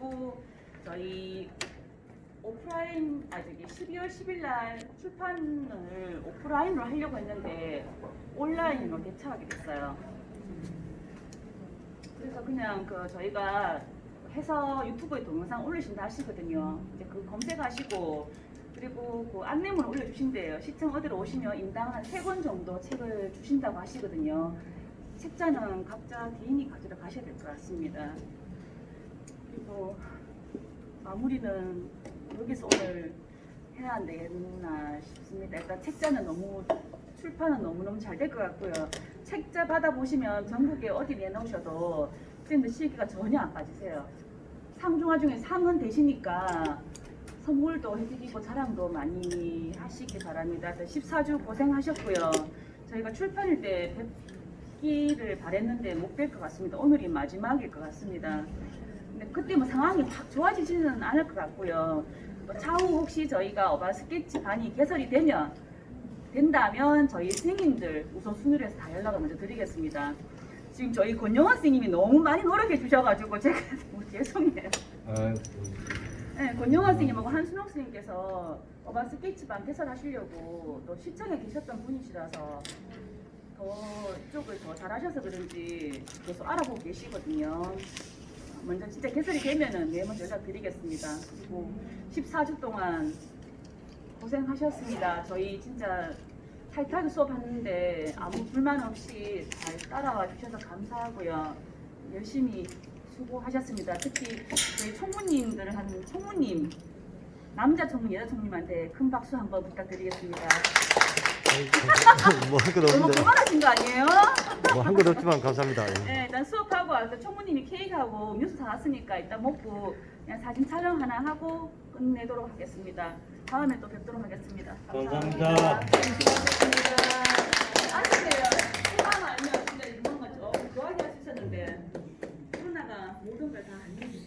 그리고 저희 오프라인 아 저기 12월 10일 날 출판을 오프라인으로 하려고 했는데 온라인으로 대처하게 됐어요. 그래서 그냥 그 저희가 해서 유튜브에 동영상 올리신다 하시거든요. 이제 그 검색하시고 그리고 그 안내문 올려주신대요. 시청 어디로 오시면 인당 한 세 권 정도 책을 주신다고 하시거든요. 책자는 각자 개인이 가지러 가셔야 될 것 같습니다. 그리고 마무리는 여기서 오늘 해야 안 되겠나 싶습니다. 일단 책자는 너무 출판은 너무너무 잘 될 것 같고요. 책자 받아보시면 전국에 어디 내놓으셔도 그때 시기가 전혀 안 빠지세요. 상중하 중에 상은 되시니까 선물도 해드리고 자랑도 많이 하시기 바랍니다. 14주 고생하셨고요. 저희가 출판일 때 뵙기를 바랬는데 못 뵐 것 같습니다. 오늘이 마지막일 것 같습니다. 근데 그때 뭐 상황이 확 좋아지지는 않을 것 같고요. 또 차후 혹시 저희가 어바 스케치 반이 개설이 되면 된다면 저희 선생님들 우선 순위로 해서 다 연락을 먼저 드리겠습니다. 지금 저희 권영원 선생님이 너무 많이 노력해 주셔가지고 제가 너무 죄송해요. 아, 네, 권영원 선생님하고 한순옥 선생님께서 어반 스케치반 개설하시려고 또 시청에 계셨던 분이시라서 더 이쪽을 더 잘하셔서 그런지 계속 알아보고 계시거든요. 먼저 진짜 개설이 되면은 네 먼저 연락드리겠습니다. 그리고 14주 동안 고생하셨습니다. 저희 진짜 타이트하게 수업하는데 아무 불만 없이 잘 따라와 주셔서 감사하고요. 열심히 수고하셨습니다. 특히 저희 총무님들 한 총무님 남자 총무, 여자 총무님한테 큰 박수 한번 부탁드리겠습니다. 뭐한 것 너무 없는데 그만하신 거 아니에요? 뭐한것 없지만 감사합니다. 예. 네, 일단 수업하고 와서 총무님이 케이크하고 음료수 사왔으니까 일단 먹고 그냥 사진 촬영 하나 하고 끝내도록 하겠습니다. 다음에 또 뵙도록 하겠습니다. 감사합니다. 수고하셨습니다. 아시네요. 수강 알면 진짜 거 조금 좋아하게 하셨는데 코로나가 모든 걸다 알려주세요.